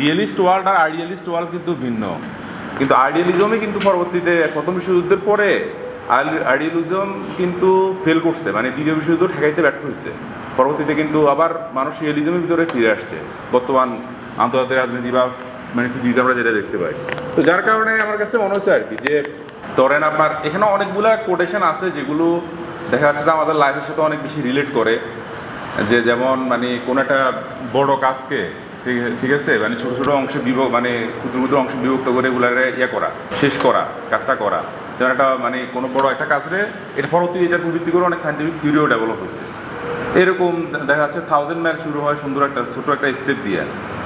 Realist world আর idealist world কিন্তু ভিন্ন। কিন্তু আইডিয়ালিজমই কিন্তু পরবর্তীতে প্রথম বিশ্বযুদ্ধের পরে আইডিয়ালিজম কিন্তু ফেল করছে মানে দ্বিতীয় বিশ্বযুদ্ধ ঠেকাইতে ব্যর্থ হয়েছে পরবর্তীতে কিন্তু আবার মানুষ রিয়েলিজমের ভিতরে ফিরে আসছে। বর্তমান আন্তর্জাতিক রাজনীতি বা মানে পৃথিবীতে আমরা যেটা দেখতে পাই। তো যার কারণে আমার কাছে মনে হচ্ছে আর কি যে, ধরেন আপনার এখানে অনেকগুলা কোটেশন আছে যেগুলো দেখা যাচ্ছে যে আমাদের লাইফের সাথে অনেক বেশি রিলেট করে। যে যেমন মানে কোনো একটা বড় কাজকে ঠিক ঠিক আছে? মানে ছোটো ছোটো অংশে বিভক্ত মানে ক্ষুদ্র ক্ষুদ্র অংশে বিভক্ত করে এগুলারে ইয়ে করা, শেষ করা, কাজটা করা। যেমন একটা মানে কোনো বড় একটা কাজরে এটা পরবর্তীতে এটার ভিত্তি করে অনেক সাইন্টিফিক থিওরিও ডেভেলপ হয়েছে। এরকম দেখা যাচ্ছে থাউজেন্ড মাইল শুরু হয় সুন্দর একটা, ছোট একটা স্টেপ দিয়ে।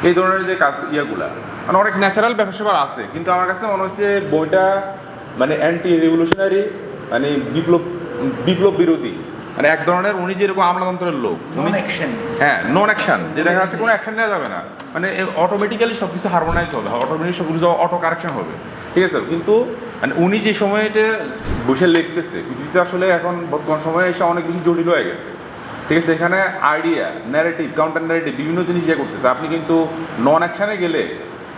এই ধরনের যে কাজ, ইয়াগুলা মানে অনেক ন্যাচারাল ব্যাপার স্যাপার আছে, কিন্তু আমার কাছে মনে হচ্ছে বইটা মানে অ্যান্টি রেভলিউশনারি মানে বিপ্লব বিপ্লব বিরোধী। মানে এক ধরনের উনি যেরকম আমলাতন্ত্রের লোক হ্যাঁ নন অ্যাকশন যে দেখা যাচ্ছে কোনো অ্যাকশন নেওয়া যাবে না। মানে অটোমেটিক্যালি সব কিছু হারমোনাইজ হবে অটোমেটিক সব কিছু অটো কারেকশন হবে। ঠিক আছে কিন্তু মানে উনি যে সময়টা বসে লিখতেছে পৃথিবীতে আসলে এখন বর্তমান সময়ে এসে অনেক বেশি জটিল হয়ে গেছে। ঠিক আছে এখানে আইডিয়া ন্যারেটিভ কাউন্টার ন্যারেটিভ বিভিন্ন জিনিস ইয়ে করতেছে। আপনি কিন্তু নন অ্যাকশনে গেলে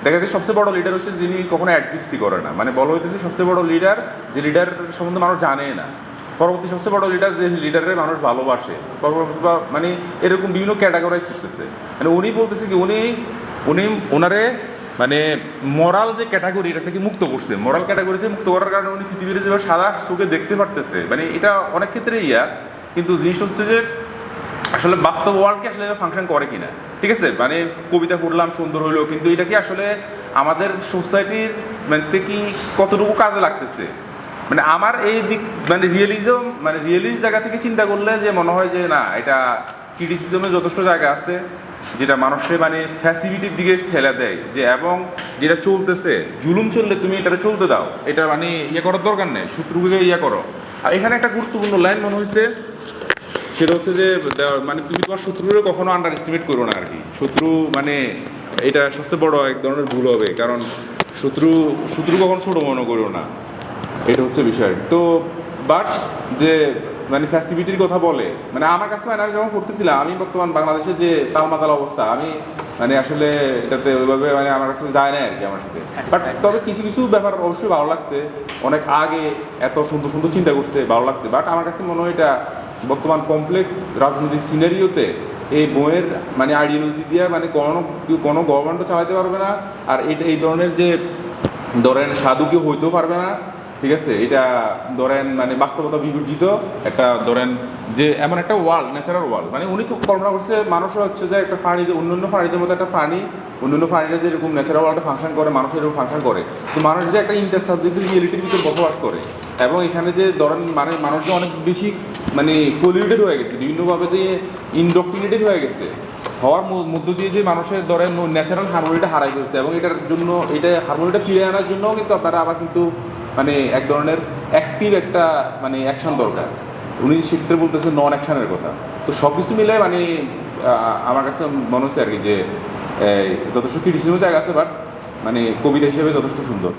দেখা যাচ্ছে সবচেয়ে বড় লিডার হচ্ছে যিনি কখনো অ্যাডজাস্টই করে না। মানে বলা হইতেছে সবচেয়ে বড় লিডার যে লিডার সম্বন্ধে মানুষ জানে না। পরবর্তী সবচেয়ে বড় লিডার যে লিডারের মানুষ ভালোবাসে পরবর্তী বা মানে এরকম বিভিন্ন ক্যাটাগরাইজ করতেছে। মানে উনি বলতেছে কি, উনি উনি ওনারে মানে মরাল যে ক্যাটাগরি এটা থেকে মুক্ত করছে। মরাল ক্যাটাগরি থেকে মুক্ত করার কারণে উনি পৃথিবীর যেভাবে সাদা চোখে দেখতে পারতেছে মানে এটা অনেক ক্ষেত্রে ইয়া। কিন্তু জিনিস হচ্ছে যে, আসলে বাস্তব ওয়ার্ল্ডকে আসলে ফাংশন করে কিনা। ঠিক আছে? মানে কবিতা পড়লাম, সুন্দর হইল, কিন্তু এটা কি আসলে আমাদের সোসাইটির মানে কি কতটুকু কাজে লাগতেছে? মানে আমার এই দিক মানে রিয়েলিজম মানে রিয়েলিস্ট জায়গা থেকে চিন্তা করলে যে মনে হয় যে না, এটা ক্রিটিসিজমের যথেষ্ট জায়গা আছে, যেটা মানুষের মানে ফ্যাসিলিটির দিকে ঠেলে দেয়, যে এবং যেটা চলতেছে, জুলুম চললে তুমি এটাতে চলতে দাও, এটা মানে ইয়ে করার দরকার নেই, শত্রুকে ইয়ে করো। আর এখানে একটা গুরুত্বপূর্ণ লাইন মনে হয়েছে, সেটা হচ্ছে যে মানে তুমি তোমার শত্রুরে কখনো আন্ডার এস্টিমেট করো না আর কি শত্রু মানে এটা সবচেয়ে বড় এক ধরনের ভুল হবে, কারণ শত্রু শত্রু কখনো ছোট মনে করো না। এটা হচ্ছে বিষয়। তো বাট যে মানে ফ্যাসিলিটির কথা বলে মানে আমার কাছে মানে আমি যখন পড়তেছিলাম আমি বর্তমান বাংলাদেশে যে তালমাতাল অবস্থা আমি মানে আসলে এটাতে ওইভাবে মানে আমার কাছে যায় না আর কি আমার সাথে। বাট তবে কিছু কিছু ব্যাপার অবশ্যই ভালো লাগছে। অনেক আগে এত সুন্দর সুন্দর চিন্তা করছে ভালো লাগছে। বাট আমার কাছে মনে হয় এটা বর্তমান কমপ্লেক্স রাজনৈতিক সিনারিওতে এই বইয়ের মানে আইডিওলজি দিয়ে মানে কোনো কোনো গভর্নমেন্টও চালাতে পারবে না। আর এটা এই ধরনের যে ধরেন সাধু কেউ হইতেও পারবে না। ঠিক আছে? এটা ধরেন মানে বাস্তবতা বিবর্জিত একটা ধরেন যে এমন একটা ওয়ার্ল্ড ন্যাচারাল ওয়ার্ল্ড মানে উনি খুব কল্পনা করছে মানুষ হচ্ছে যে একটা প্রাণীতে অন্য অন্য প্রাণীদের মধ্যে একটা প্রাণী অন্য অন্য প্রাণীরা যে এরকম ন্যাচারাল ওয়ার্ল্ডে ফাংশন করে মানুষ এরকম ফাংশন করে। তো মানুষ যে একটা ইন্টার সাবজেক্টিভ রিয়েলিটির ভিতরে বসবাস করে। এবং এখানে যে ধরেন মানে মানুষ যে অনেক বেশি মানে পলিউটেড হয়ে গেছে, বিভিন্নভাবে যে ইনডক্ট্রিনেটেড হয়ে গেছে। হওয়ার মধ্য দিয়ে যে মানুষের ধরেন ন্যাচারাল হারমোনিটা হারাই ফেলছে। এবং এটার জন্য, এটা হারমোনিটা ফিরে আনার জন্য কিন্তু আপনারা আবার কিন্তু মানে এক ধরনের অ্যাক্টিভ একটা মানে অ্যাকশন দরকার। উনি সেক্ষেত্রে বলতেছে নন অ্যাকশনের কথা। তো সব কিছু মিলে মানে আমার কাছে মনে হচ্ছে আর কি যে যথেষ্ট ক্রিটিসিজম জায়গা আছে বাট মানে কবিতা হিসেবে যথেষ্ট সুন্দর।